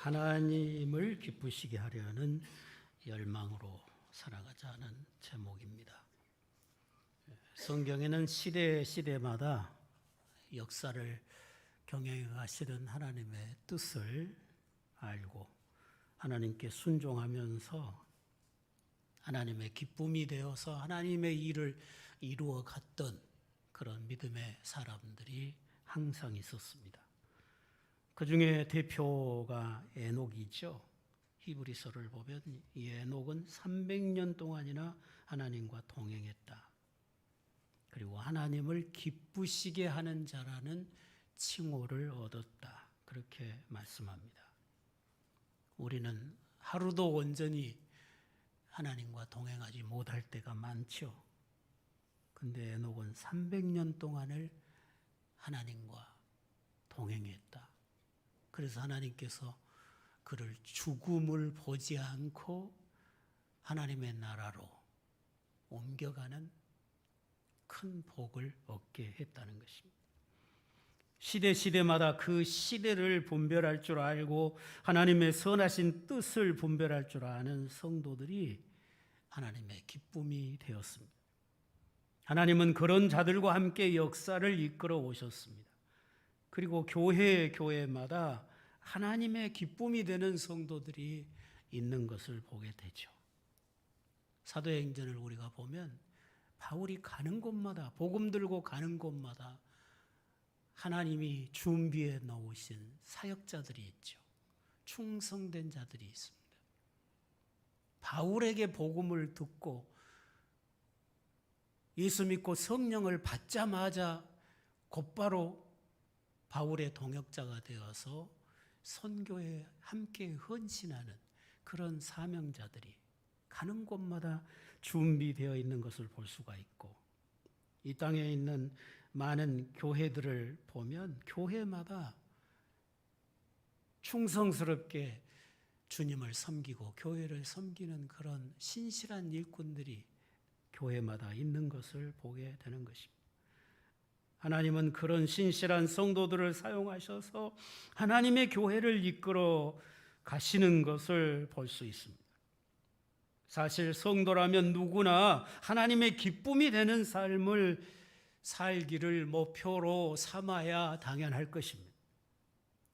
하나님을 기쁘시게 하려는 열망으로 살아가자는 제목입니다. 성경에는 시대 시대마다 역사를 경영해 가시는 하나님의 뜻을 알고 하나님께 순종하면서 하나님의 기쁨이 되어서 하나님의 일을 이루어 갔던 그런 믿음의 사람들이 항상 있었습니다. 그 중에 대표가 에녹이죠. 히브리서를 보면 이 에녹은 300년 동안이나 하나님과 동행했다. 그리고 하나님을 기쁘시게 하는 자라는 칭호를 얻었다. 그렇게 말씀합니다. 우리는 하루도 온전히 하나님과 동행하지 못할 때가 많죠. 근데 에녹은 300년 동안을 하나님과 동행했다. 그래서 하나님께서 그를 죽음을 보지 않고 하나님의 나라로 옮겨가는 큰 복을 얻게 했다는 것입니다. 시대 시대마다 그 시대를 분별할 줄 알고 하나님의 선하신 뜻을 분별할 줄 아는 성도들이 하나님의 기쁨이 되었습니다. 하나님은 그런 자들과 함께 역사를 이끌어 오셨습니다. 그리고 교회 교회마다 하나님의 기쁨이 되는 성도들이 있는 것을 보게 되죠. 사도행전을 우리가 보면 바울이 가는 곳마다 복음 들고 가는 곳마다 하나님이 준비해 놓으신 사역자들이 있죠. 충성된 자들이 있습니다. 바울에게 복음을 듣고 예수 믿고 성령을 받자마자 곧바로 바울의 동역자가 되어서 선교에 함께 헌신하는 그런 사명자들이 가는 곳마다 준비되어 있는 것을 볼 수가 있고 이 땅에 있는 많은 교회들을 보면 교회마다 충성스럽게 주님을 섬기고 교회를 섬기는 그런 신실한 일꾼들이 교회마다 있는 것을 보게 되는 것입니다. 하나님은 그런 신실한 성도들을 사용하셔서 하나님의 교회를 이끌어 가시는 것을 볼 수 있습니다. 사실 성도라면 누구나 하나님의 기쁨이 되는 삶을 살기를 목표로 삼아야 당연할 것입니다.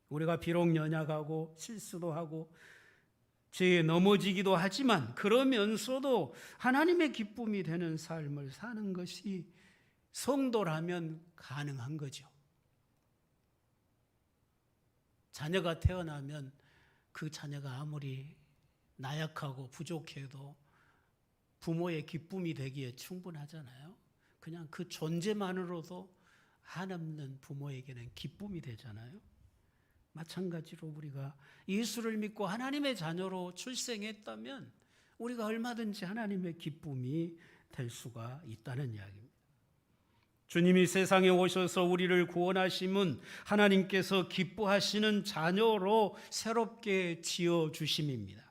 우리가 비록 연약하고 실수도 하고 죄에 넘어지기도 하지만 그러면서도 하나님의 기쁨이 되는 삶을 사는 것이 성도라면 가능한 거죠. 자녀가 태어나면 그 자녀가 아무리 나약하고 부족해도 부모의 기쁨이 되기에 충분하잖아요. 그냥 그 존재만으로도 한없는 부모에게는 기쁨이 되잖아요. 마찬가지로 우리가 예수를 믿고 하나님의 자녀로 출생했다면 우리가 얼마든지 하나님의 기쁨이 될 수가 있다는 이야기입니다. 주님이 세상에 오셔서 우리를 구원하심은 하나님께서 기뻐하시는 자녀로 새롭게 지어 주심입니다.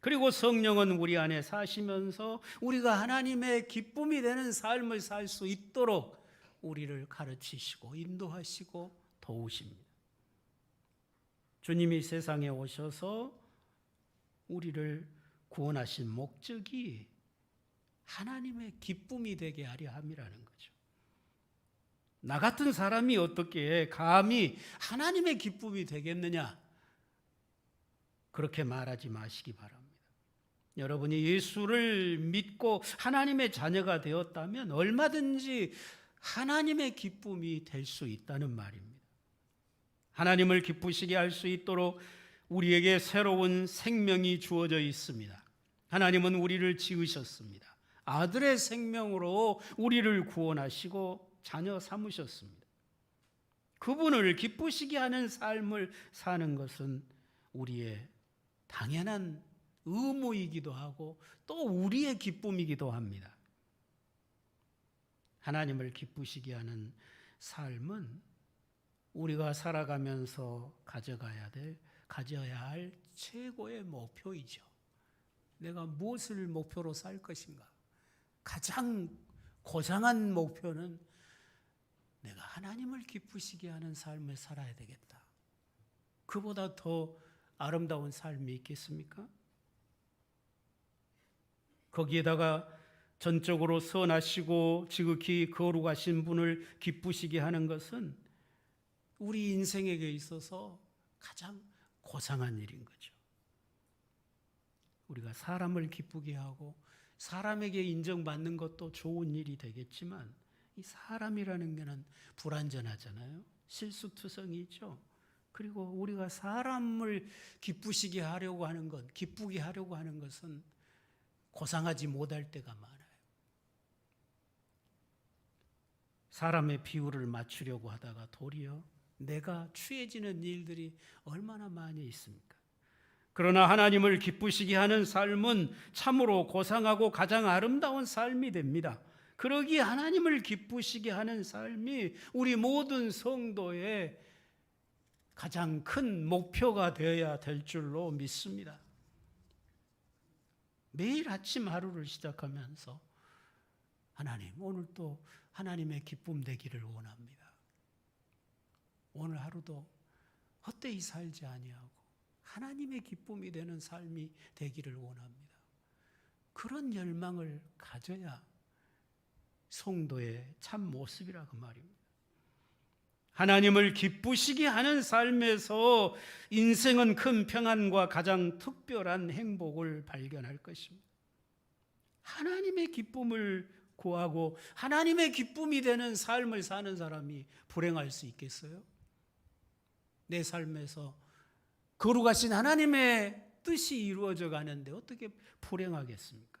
그리고 성령은 우리 안에 사시면서 우리가 하나님의 기쁨이 되는 삶을 살 수 있도록 우리를 가르치시고 인도하시고 도우십니다. 주님이 세상에 오셔서 우리를 구원하신 목적이 하나님의 기쁨이 되게 하려 함이라는 거죠. 나 같은 사람이 어떻게 감히 하나님의 기쁨이 되겠느냐? 그렇게 말하지 마시기 바랍니다. 여러분이 예수를 믿고 하나님의 자녀가 되었다면 얼마든지 하나님의 기쁨이 될 수 있다는 말입니다. 하나님을 기쁘시게 할 수 있도록 우리에게 새로운 생명이 주어져 있습니다. 하나님은 우리를 지으셨습니다. 아들의 생명으로 우리를 구원하시고 자녀 삼으셨습니다. 그분을 기쁘시게 하는 삶을 사는 것은 우리의 당연한 의무이기도 하고 또 우리의 기쁨이기도 합니다. 하나님을 기쁘시게 하는 삶은 우리가 살아가면서 가져가야 될, 가져야 할 최고의 목표이죠. 내가 무엇을 목표로 살 것인가? 가장 고상한 목표는 내가 하나님을 기쁘시게 하는 삶을 살아야 되겠다. 그보다 더 아름다운 삶이 있겠습니까? 거기에다가 전적으로 선하시고 지극히 거룩하신 분을 기쁘시게 하는 것은 우리 인생에게 있어서 가장 고상한 일인 거죠. 우리가 사람을 기쁘게 하고 사람에게 인정받는 것도 좋은 일이 되겠지만 이 사람이라는 게는 불완전하잖아요. 실수투성이 있죠. 그리고 우리가 사람을 기쁘시게 하려고 하는 것, 기쁘게 하려고 하는 것은 고상하지 못할 때가 많아요. 사람의 비율을 맞추려고 하다가 도리어 내가 취해지는 일들이 얼마나 많이 있습니까? 그러나 하나님을 기쁘시게 하는 삶은 참으로 고상하고 가장 아름다운 삶이 됩니다. 그러기에 하나님을 기쁘시게 하는 삶이 우리 모든 성도의 가장 큰 목표가 되어야 될 줄로 믿습니다. 매일 아침 하루를 시작하면서 하나님 오늘 또 하나님의 기쁨 되기를 원합니다. 오늘 하루도 헛되이 살지 아니하고 하나님의 기쁨이 되는 삶이 되기를 원합니다. 그런 열망을 가져야 성도의 참 모습이라 그 말입니다. 하나님을 기쁘시게 하는 삶에서 인생은 큰 평안과 가장 특별한 행복을 발견할 것입니다. 하나님의 기쁨을 구하고 하나님의 기쁨이 되는 삶을 사는 사람이 불행할 수 있겠어요? 내 삶에서 거룩하신 하나님의 뜻이 이루어져 가는데 어떻게 불행하겠습니까?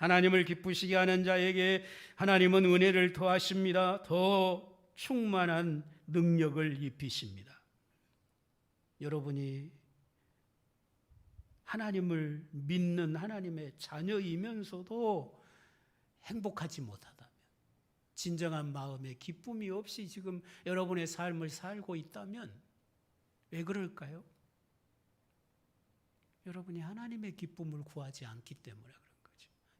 하나님을 기쁘시게 하는 자에게 하나님은 은혜를 더하십니다. 더 충만한 능력을 입히십니다. 여러분이 하나님을 믿는 하나님의 자녀이면서도 행복하지 못하다면, 진정한 마음에 기쁨이 없이 지금 여러분의 삶을 살고 있다면, 왜 그럴까요? 여러분이 하나님의 기쁨을 구하지 않기 때문에 거죠.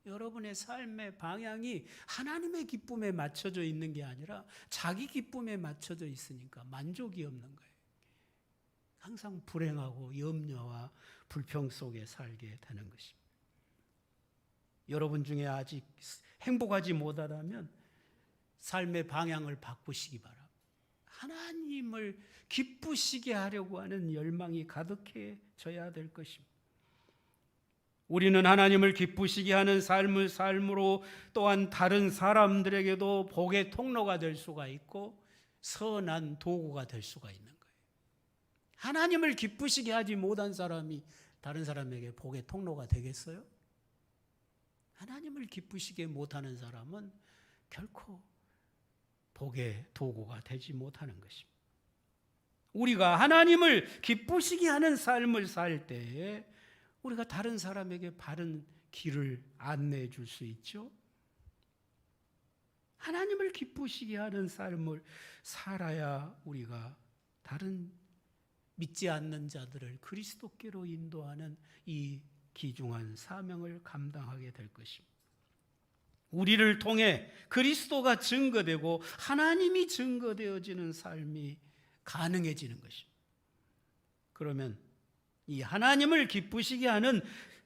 여러분의 삶의 방향이 하나님의 기쁨에 맞춰져 있는 게 아니라 자기 기쁨에 맞춰져 있으니까 만족이 없는 거예요. 항상 불행하고 염려와 불평 속에 살게 되는 것입니다. 여러분 중에 아직 행복하지 못하다면 삶의 방향을 바꾸시기 바랍니다. 하나님을 기쁘시게 하려고 하는 열망이 가득해져야 될 것입니다. 우리는 하나님을 기쁘시게 하는 삶을 삶으로 또한 다른 사람들에게도 복의 통로가 될 수가 있고 선한 도구가 될 수가 있는 거예요. 하나님을 기쁘시게 하지 못한 사람이 다른 사람에게 복의 통로가 되겠어요? 하나님을 기쁘시게 못하는 사람은 결코 복의 도구가 되지 못하는 것입니다. 우리가 하나님을 기쁘시게 하는 삶을 살 때에 우리가 다른 사람에게 바른 길을 안내해 줄 수 있죠. 하나님을 기쁘시게 하는 삶을 살아야 우리가 다른 믿지 않는 자들을 그리스도께로 인도하는 이 기중한 사명을 감당하게 될 것입니다. 우리를 통해 그리스도가 증거되고 하나님이 증거되어지는 삶이 가능해지는 것입니다. 그러면 이 하나님을 기쁘시게 하는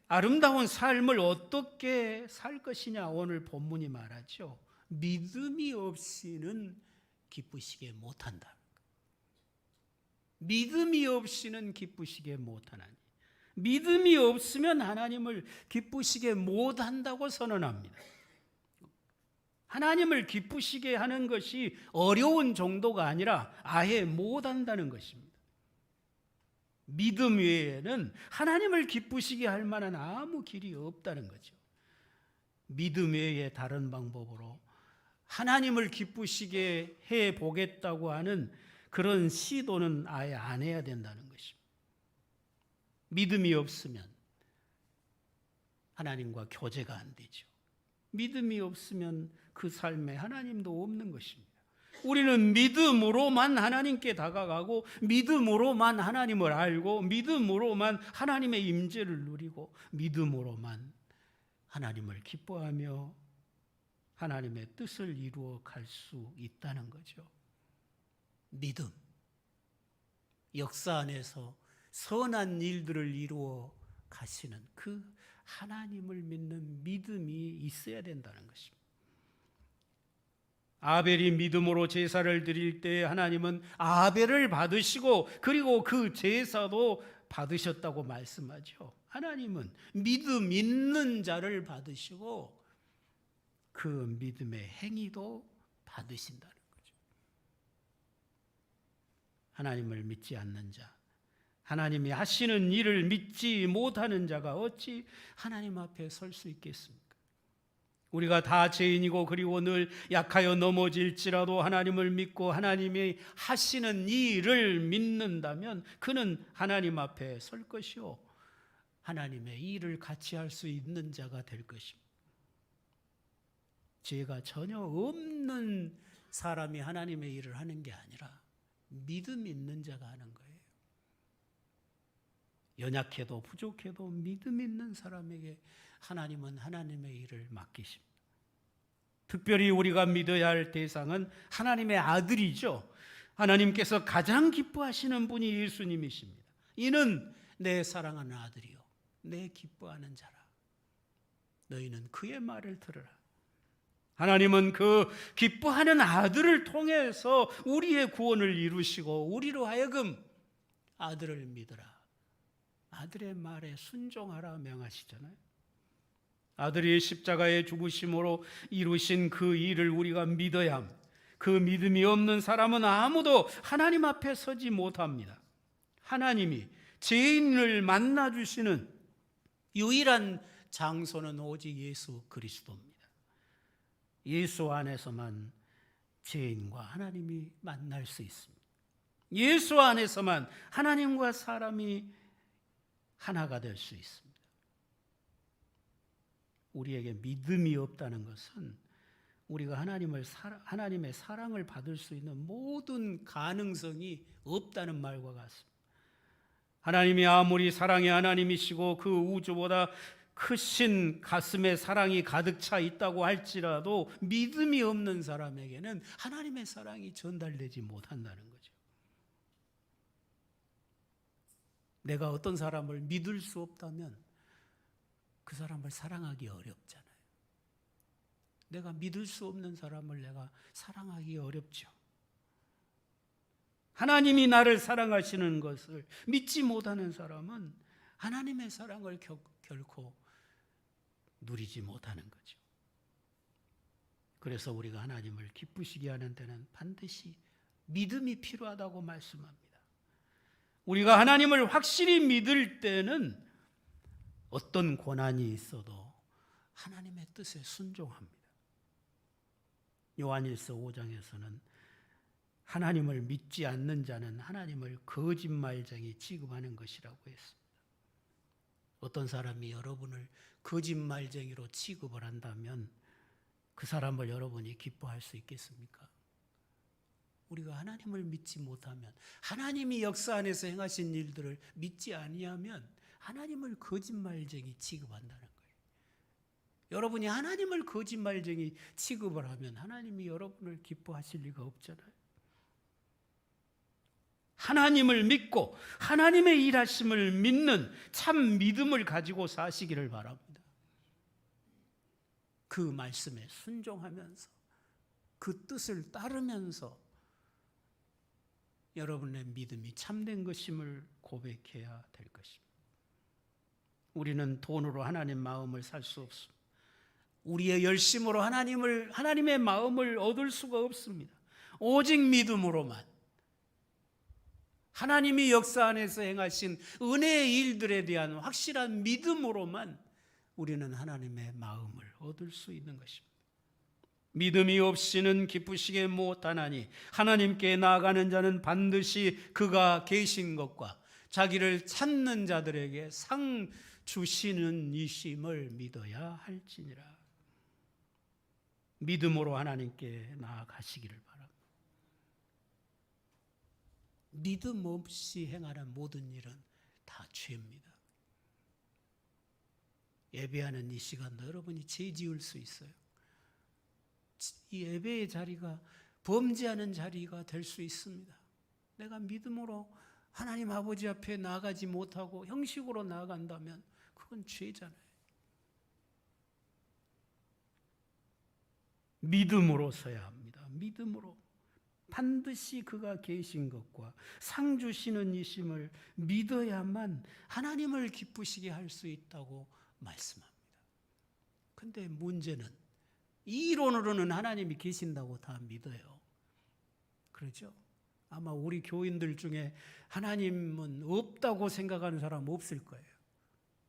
아름다운 삶을 어떻게 살 것이냐 오늘 본문이 말하죠. 믿음이 없이는 기쁘시게 못한다. 믿음이 없이는 기쁘시게 못하나니 믿음이 없으면 하나님을 기쁘시게 못한다고 선언합니다. 하나님을 기쁘시게 하는 것이 어려운 정도가 아니라 아예 못한다는 것입니다. 믿음 외에는 하나님을 기쁘시게 할 만한 아무 길이 없다는 거죠. 믿음 외에 다른 방법으로 하나님을 기쁘시게 해 보겠다고 하는 그런 시도는 아예 안 해야 된다는 것입니다. 믿음이 없으면 하나님과 교제가 안 되죠. 믿음이 없으면 그 삶에 하나님도 없는 것입니다. 우리는 믿음으로만 하나님께 다가가고 믿음으로만 하나님을 알고 믿음으로만 하나님의 임재를 누리고 믿음으로만 하나님을 기뻐하며 하나님의 뜻을 이루어 갈 수 있다는 거죠. 믿음. 역사 안에서 선한 일들을 이루어 가시는 그 하나님을 믿는 믿음이 있어야 된다는 것입니다. 아벨이 믿음으로 제사를 드릴 때 하나님은 아벨을 받으시고 그리고 그 제사도 받으셨다고 말씀하죠. 하나님은 믿음 있는 자를 받으시고 그 믿음의 행위도 받으신다는 거죠. 하나님을 믿지 않는 자, 하나님이 하시는 일을 믿지 못하는 자가 어찌 하나님 앞에 설 수 있겠습니까? 우리가 다 죄인이고 그리고 늘 약하여 넘어질지라도 하나님을 믿고 하나님이 하시는 일을 믿는다면 그는 하나님 앞에 설 것이요 하나님의 일을 같이 할 수 있는 자가 될 것입니다. 죄가 전혀 없는 사람이 하나님의 일을 하는 게 아니라 믿음 있는 자가 하는 거예요. 연약해도 부족해도 믿음 있는 사람에게 하나님은 하나님의 일을 맡기십니다. 특별히 우리가 믿어야 할 대상은 하나님의 아들이죠. 하나님께서 가장 기뻐하시는 분이 예수님이십니다. 이는 내 사랑하는 아들이요. 내 기뻐하는 자라. 너희는 그의 말을 들으라. 하나님은 그 기뻐하는 아들을 통해서 우리의 구원을 이루시고 우리로 하여금 아들을 믿으라. 아들의 말에 순종하라 명하시잖아요. 아들이 십자가의 죽으심으로 이루신 그 일을 우리가 믿어야 합니다. 그 믿음이 없는 사람은 아무도 하나님 앞에 서지 못합니다. 하나님이 죄인을 만나 주시는 유일한 장소는 오직 예수 그리스도입니다. 예수 안에서만 죄인과 하나님이 만날 수 있습니다. 예수 안에서만 하나님과 사람이 하나가 될 수 있습니다. 우리에게 믿음이 없다는 것은 우리가 하나님을 하나님의 사랑을 받을 수 있는 모든 가능성이 없다는 말과 같습니다. 하나님이 아무리 사랑의 하나님이시고 그 우주보다 크신 가슴에 사랑이 가득 차 있다고 할지라도 믿음이 없는 사람에게는 하나님의 사랑이 전달되지 못한다는 거죠. 내가 어떤 사람을 믿을 수 없다면 그 사람을 사랑하기 어렵잖아요. 내가 믿을 수 없는 사람을 내가 사랑하기 어렵죠. 하나님이 나를 사랑하시는 것을 믿지 못하는 사람은 하나님의 사랑을 겨, 결코 누리지 못하는 거죠. 그래서 우리가 하나님을 기쁘시게 하는 데는 반드시 믿음이 필요하다고 말씀합니다. 우리가 하나님을 확실히 믿을 때는 어떤 고난이 있어도 하나님의 뜻에 순종합니다. 요한일서 5장에서는 하나님을 믿지 않는 자는 하나님을 거짓말쟁이 취급하는 것이라고 했습니다. 어떤 사람이 여러분을 거짓말쟁이로 취급을 한다면 그 사람을 여러분이 기뻐할 수 있겠습니까? 우리가 하나님을 믿지 못하면 하나님이 역사 안에서 행하신 일들을 믿지 아니하면 하나님을 거짓말쟁이 취급한다는 거예요. 여러분이 하나님을 거짓말쟁이 취급을 하면 하나님이 여러분을 기뻐하실 리가 없잖아요. 하나님을 믿고 하나님의 일하심을 믿는 참 믿음을 가지고 사시기를 바랍니다. 그 말씀에 순종하면서 그 뜻을 따르면서 여러분의 믿음이 참된 것임을 고백해야 될 것입니다. 우리는 돈으로 하나님 마음을 살 수 없습니다. 우리의 열심으로 하나님을 하나님의 마음을 얻을 수가 없습니다. 오직 믿음으로만 하나님이 역사 안에서 행하신 은혜의 일들에 대한 확실한 믿음으로만 우리는 하나님의 마음을 얻을 수 있는 것입니다. 믿음이 없이는 기쁘시게 못하나니 하나님께 나아가는 자는 반드시 그가 계신 것과 자기를 찾는 자들에게 상 주시는 이심을 믿어야 할지니라. 믿음으로 하나님께 나아가시기를 바랍니다. 믿음 없이 행하는 모든 일은 다 죄입니다. 예배하는 이 시간도 여러분이 죄 지을 수 있어요. 이 예배의 자리가 범죄하는 자리가 될 수 있습니다. 내가 믿음으로 하나님 아버지 앞에 나아가지 못하고 형식으로 나아간다면 그건 죄잖아요. 믿음으로 서야 합니다. 믿음으로. 반드시 그가 계신 것과 상 주시는 이심을 믿어야만 하나님을 기쁘시게 할 수 있다고 말씀합니다. 근데 문제는 이론으로는 하나님이 계신다고 다 믿어요. 그렇죠? 아마 우리 교인들 중에 하나님은 없다고 생각하는 사람 없을 거예요.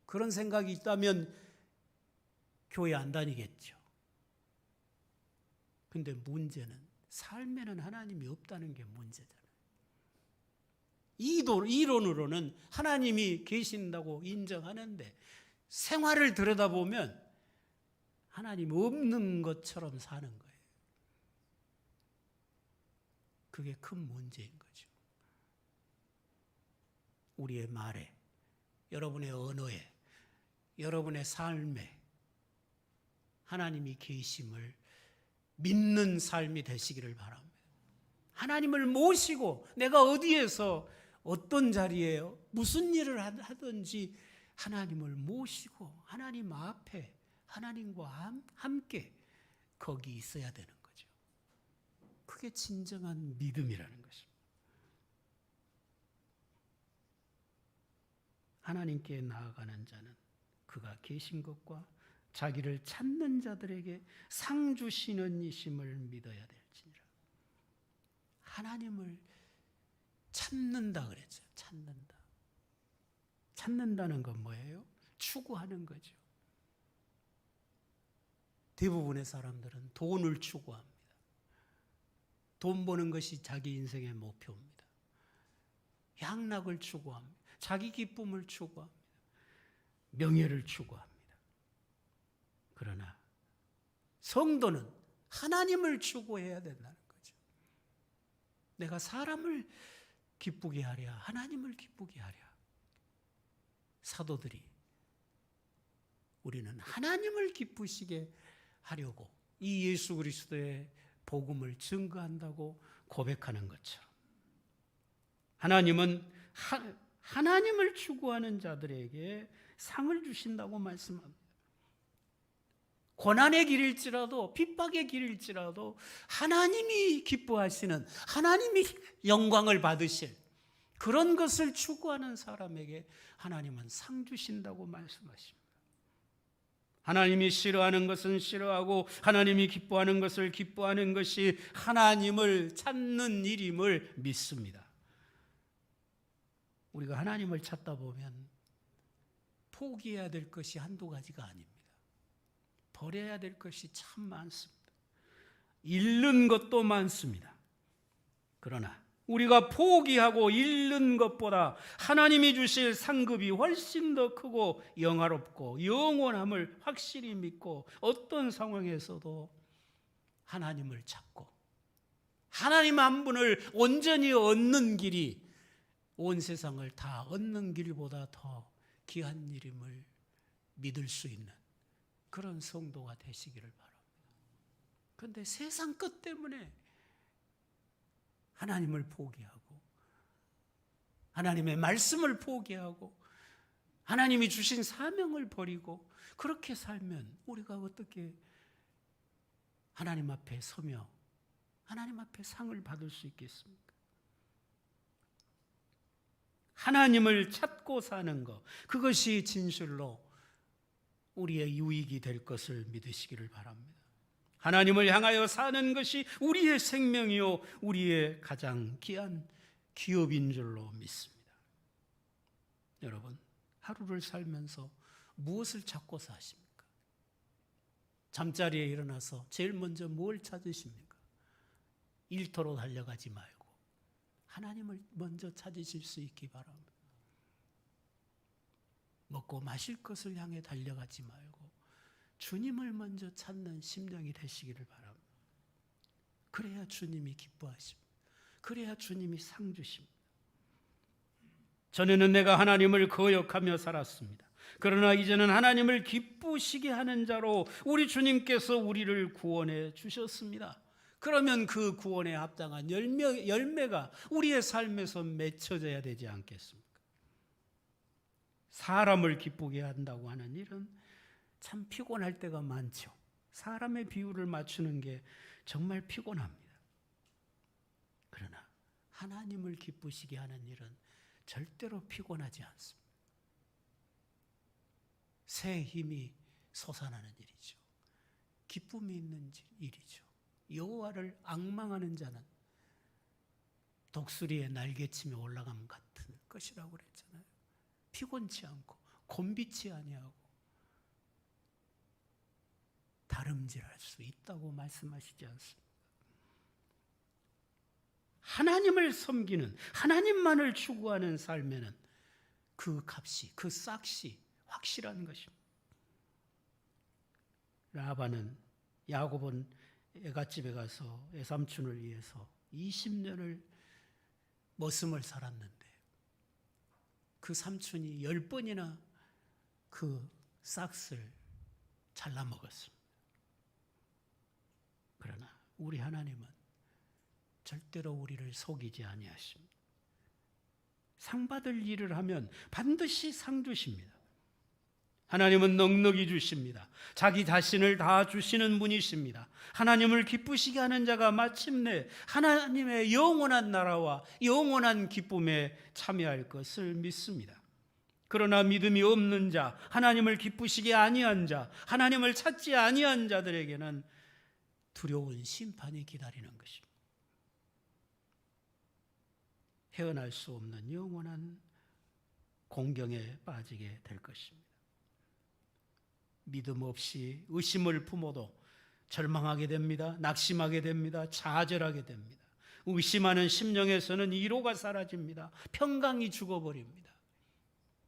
그런 생각이 있다면 교회 안 다니겠죠. 근데 문제는 삶에는 하나님이 없다는 게 문제잖아요. 이론으로는 하나님이 계신다고 인정하는데 생활을 들여다보면 하나님 없는 것처럼 사는 거예요. 그게 큰 문제인 거죠. 우리의 말에, 여러분의 언어에, 여러분의 삶에 하나님이 계심을 믿는 삶이 되시기를 바랍니다. 하나님을 모시고 내가 어디에서 어떤 자리에 무슨 일을 하든지 하나님을 모시고 하나님 앞에 하나님과 함께 거기 있어야 되는 거죠. 그게 진정한 믿음이라는 것입니다. 하나님께 나아가는 자는 그가 계신 것과 자기를 찾는 자들에게 상 주시는 이심을 믿어야 될지니라. 하나님을 찾는다 그랬죠. 찾는다. 찾는다는 건 뭐예요? 추구하는 거죠. 대부분의 사람들은 돈을 추구합니다. 돈 버는 것이 자기 인생의 목표입니다. 양락을 추구합니다. 자기 기쁨을 추구합니다. 명예를 추구합니다. 그러나 성도는 하나님을 추구해야 된다는 거죠. 내가 사람을 기쁘게 하랴, 하나님을 기쁘게 하랴. 사도들이 우리는 하나님을 기쁘시게 하려고 이 예수 그리스도의 복음을 증거한다고 고백하는 것처럼 하나님은 하, 하나님을 추구하는 자들에게 상을 주신다고 말씀합니다. 고난의 길일지라도 핍박의 길일지라도 하나님이 기뻐하시는 하나님이 영광을 받으실 그런 것을 추구하는 사람에게 하나님은 상 주신다고 말씀하십니다. 하나님이 싫어하는 것은 싫어하고 하나님이 기뻐하는 것을 기뻐하는 것이 하나님을 찾는 일임을 믿습니다. 우리가 하나님을 찾다 보면 포기해야 될 것이 한두 가지가 아닙니다. 버려야 될 것이 참 많습니다. 잃는 것도 많습니다. 그러나 우리가 포기하고 잃는 것보다 하나님이 주실 상급이 훨씬 더 크고 영화롭고 영원함을 확실히 믿고 어떤 상황에서도 하나님을 찾고 하나님 한 분을 온전히 얻는 길이 온 세상을 다 얻는 길보다 더 귀한 일임을 믿을 수 있는 그런 성도가 되시기를 바랍니다. 그런데 세상 것 때문에 하나님을 포기하고 하나님의 말씀을 포기하고 하나님이 주신 사명을 버리고 그렇게 살면 우리가 어떻게 하나님 앞에 서며 하나님 앞에 상을 받을 수 있겠습니까? 하나님을 찾고 사는 것 그것이 진실로 우리의 유익이 될 것을 믿으시기를 바랍니다. 하나님을 향하여 사는 것이 우리의 생명이요 우리의 가장 귀한 기업인 줄로 믿습니다. 여러분 하루를 살면서 무엇을 찾고 사십니까? 잠자리에 일어나서 제일 먼저 뭘 찾으십니까? 일터로 달려가지 말고 하나님을 먼저 찾으실 수 있기 바랍니다. 먹고 마실 것을 향해 달려가지 말고 주님을 먼저 찾는 심령이 되시기를 바랍니다. 그래야 주님이 기뻐하십니다. 그래야 주님이 상 주십니다. 전에는 내가 하나님을 거역하며 살았습니다. 그러나 이제는 하나님을 기쁘시게 하는 자로 우리 주님께서 우리를 구원해 주셨습니다. 그러면 그 구원에 합당한 열매, 열매가 우리의 삶에서 맺혀져야 되지 않겠습니까? 사람을 기쁘게 한다고 하는 일은 참 피곤할 때가 많죠. 사람의 비율을 맞추는 게 정말 피곤합니다. 그러나 하나님을 기쁘시게 하는 일은 절대로 피곤하지 않습니다. 새 힘이 솟아나는 일이죠. 기쁨이 있는 일이죠. 여호와를 악망하는 자는 독수리의 날개침에 올라감 같은 것이라고 그랬잖아요. 피곤치 않고 곤비치 아니하고 다름질할 수 있다고 말씀하시지 않습니까? 하나님을 섬기는 하나님만을 추구하는 삶에는 그 값이 그 싹이 확실한 것입니다. 라반은 야곱은 애갓집에 가서 애삼촌을 위해서 20년을 머슴을 살았는데 그 삼촌이 열 번이나 그 싹을 잘라 먹었습니다. 그러나 우리 하나님은 절대로 우리를 속이지 아니하십니다. 상 받을 일을 하면 반드시 상 주십니다. 하나님은 넉넉히 주십니다. 자기 자신을 다 주시는 분이십니다. 하나님을 기쁘시게 하는 자가 마침내 하나님의 영원한 나라와 영원한 기쁨에 참여할 것을 믿습니다. 그러나 믿음이 없는 자, 하나님을 기쁘시게 아니한 자, 하나님을 찾지 아니한 자들에게는 두려운 심판이 기다리는 것입니다. 헤어날 수 없는 영원한 공경에 빠지게 될 것입니다. 믿음 없이 의심을 품어도 절망하게 됩니다. 낙심하게 됩니다. 좌절하게 됩니다. 의심하는 심령에서는 이로가 사라집니다. 평강이 죽어버립니다.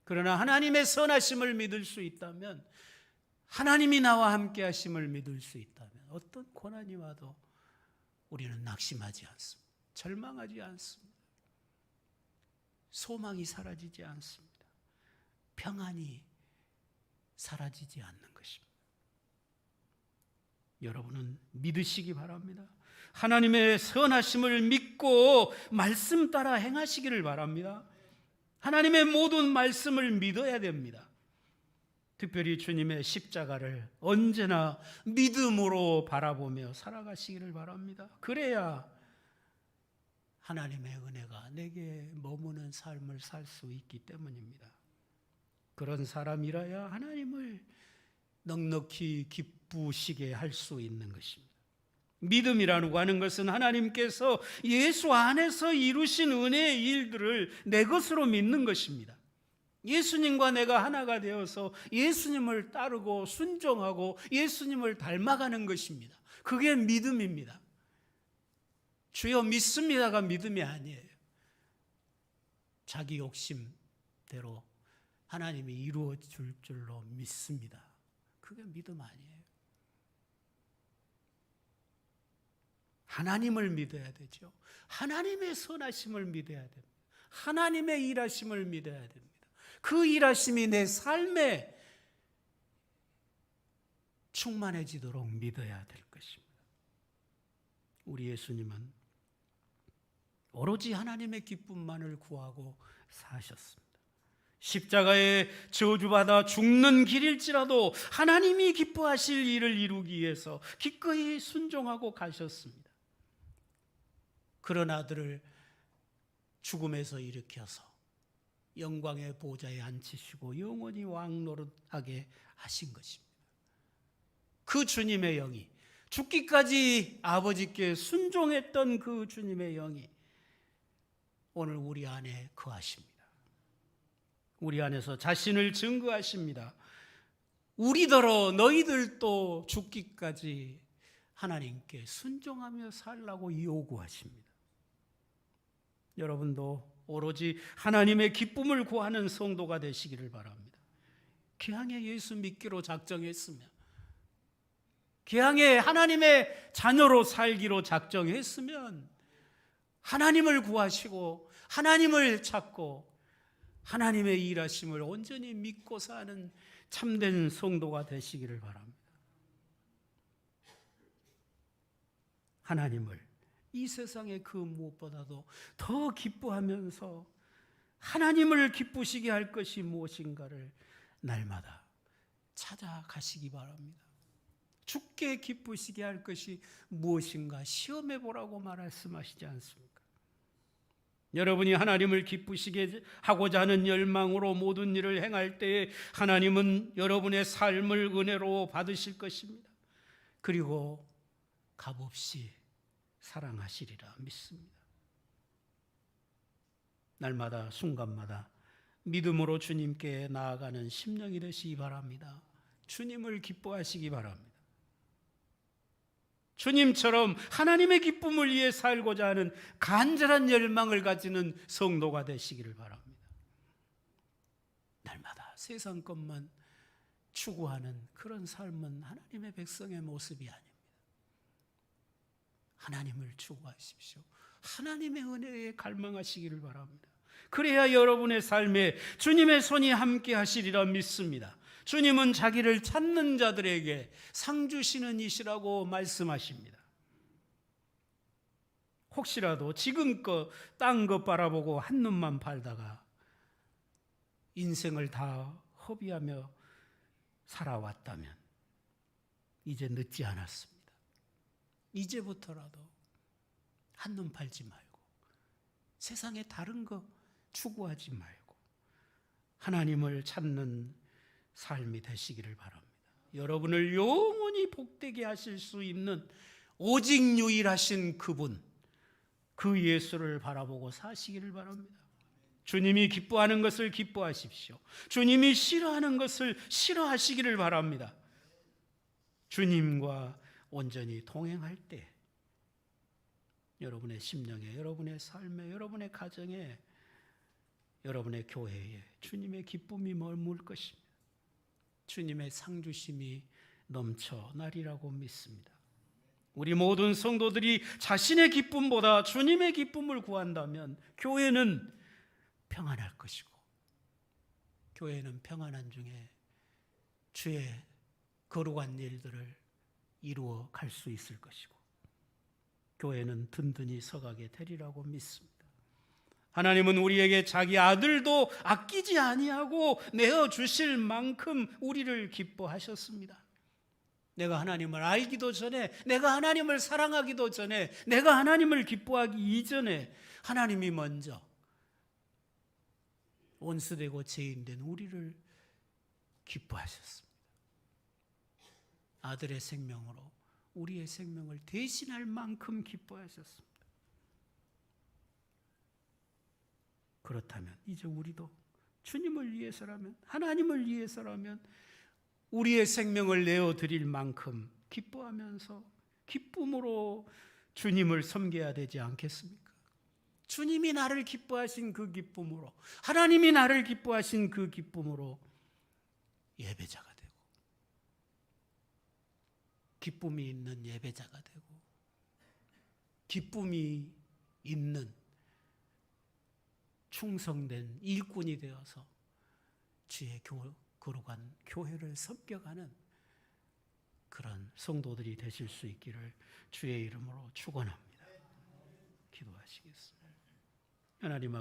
그러나 하나님의 선하심을 믿을 수 있다면 하나님이 나와 함께 하심을 믿을 수 있다면 어떤 고난이 와도 우리는 낙심하지 않습니다. 절망하지 않습니다. 소망이 사라지지 않습니다. 평안이 사라지지 않는 것입니다. 여러분은 믿으시기 바랍니다. 하나님의 선하심을 믿고 말씀 따라 행하시기를 바랍니다. 하나님의 모든 말씀을 믿어야 됩니다. 특별히 주님의 십자가를 언제나 믿음으로 바라보며 살아가시기를 바랍니다. 그래야 하나님의 은혜가 내게 머무는 삶을 살 수 있기 때문입니다. 그런 사람이라야 하나님을 넉넉히 기쁘시게 할 수 있는 것입니다. 믿음이라고 하는 것은 하나님께서 예수 안에서 이루신 은혜의 일들을 내 것으로 믿는 것입니다. 예수님과 내가 하나가 되어서 예수님을 따르고 순종하고 예수님을 닮아가는 것입니다. 그게 믿음입니다. 주여 믿습니다가 믿음이 아니에요. 자기 욕심대로 하나님이 이루어 줄 줄로 믿습니다. 그게 믿음 아니에요. 하나님을 믿어야 되죠. 하나님의 선하심을 믿어야 됩니다. 하나님의 일하심을 믿어야 됩니다. 그 일하심이 내 삶에 충만해지도록 믿어야 될 것입니다. 우리 예수님은 오로지 하나님의 기쁨만을 구하고 사셨습니다. 십자가에 저주받아 죽는 길일지라도 하나님이 기뻐하실 일을 이루기 위해서 기꺼이 순종하고 가셨습니다. 그런 아들을 죽음에서 일으켜서 영광의 보좌에 앉히시고 영원히 왕노릇하게 하신 것입니다. 그 주님의 영이 죽기까지 아버지께 순종했던 그 주님의 영이 오늘 우리 안에 거하십니다. 우리 안에서 자신을 증거하십니다. 우리더러 너희들도 죽기까지 하나님께 순종하며 살라고 요구하십니다. 여러분도 오로지 하나님의 기쁨을 구하는 성도가 되시기를 바랍니다. 기왕에 예수 믿기로 작정했으면, 기왕에 하나님의 자녀로 살기로 작정했으면, 하나님을 구하시고, 하나님을 찾고, 하나님의 일하심을 온전히 믿고 사는 참된 성도가 되시기를 바랍니다. 하나님을 이 세상의 그 무엇보다도 더 기뻐하면서 하나님을 기쁘시게 할 것이 무엇인가를 날마다 찾아가시기 바랍니다. 죽게 기쁘시게 할 것이 무엇인가 시험해 보라고 말씀하시지 않습니까? 여러분이 하나님을 기쁘시게 하고자 하는 열망으로 모든 일을 행할 때에 하나님은 여러분의 삶을 은혜로 받으실 것입니다. 그리고 값없이 사랑하시리라 믿습니다. 날마다 순간마다 믿음으로 주님께 나아가는 심령이 되시기 바랍니다. 주님을 기뻐하시기 바랍니다. 주님처럼 하나님의 기쁨을 위해 살고자 하는 간절한 열망을 가지는 성도가 되시기를 바랍니다. 날마다 세상 것만 추구하는 그런 삶은 하나님의 백성의 모습이 아닙니다. 하나님을 추구하십시오. 하나님의 은혜에 갈망하시기를 바랍니다. 그래야 여러분의 삶에 주님의 손이 함께 하시리라 믿습니다. 주님은 자기를 찾는 자들에게 상 주시는 이시라고 말씀하십니다. 혹시라도 지금껏 딴 것 바라보고 한눈만 팔다가 인생을 다 허비하며 살아왔다면 이제 늦지 않았습니다. 이제부터라도 한눈 팔지 말고 세상에 다른 거 추구하지 말고 하나님을 찾는 삶이 되시기를 바랍니다. 여러분을 영원히 복되게 하실 수 있는 오직 유일하신 그분, 그 예수를 바라보고 사시기를 바랍니다. 주님이 기뻐하는 것을 기뻐하십시오. 주님이 싫어하는 것을 싫어하시기를 바랍니다. 주님과 온전히 동행할 때 여러분의 심령에, 여러분의 삶에, 여러분의 가정에, 여러분의 교회에 주님의 기쁨이 머물 것입니다. 주님의 상주심이 넘쳐 나리라고 믿습니다. 우리 모든 성도들이 자신의 기쁨보다 주님의 기쁨을 구한다면 교회는 평안할 것이고 교회는 평안한 중에 주의 거룩한 일들을 이루어 갈 수 있을 것이고 교회는 든든히 서가게 되리라고 믿습니다. 하나님은 우리에게 자기 아들도 아끼지 아니하고 내어 주실 만큼 우리를 기뻐하셨습니다. 내가 하나님을 알기도 전에, 내가 하나님을 사랑하기도 전에, 내가 하나님을 기뻐하기 이전에 하나님이 먼저 원수되고 죄인된 우리를 기뻐하셨습니다. 아들의 생명으로 우리의 생명을 대신할 만큼 기뻐하셨습니다. 그렇다면 이제 우리도 주님을 위해서라면 하나님을 위해서라면 우리의 생명을 내어 드릴 만큼 기뻐하면서 기쁨으로 주님을 섬겨야 되지 않겠습니까? 주님이 나를 기뻐하신 그 기쁨으로 하나님이 나를 기뻐하신 그 기쁨으로 예배자가 되고 기쁨이 있는 예배자가 되고 기쁨이 있는 충성된 일꾼이 되어서 주의 교, 거룩한 교회를 섬겨가는 그런 성도들이 되실 수 있기를 주의 이름으로 축원합니다. 기도하시겠습니다. 하나님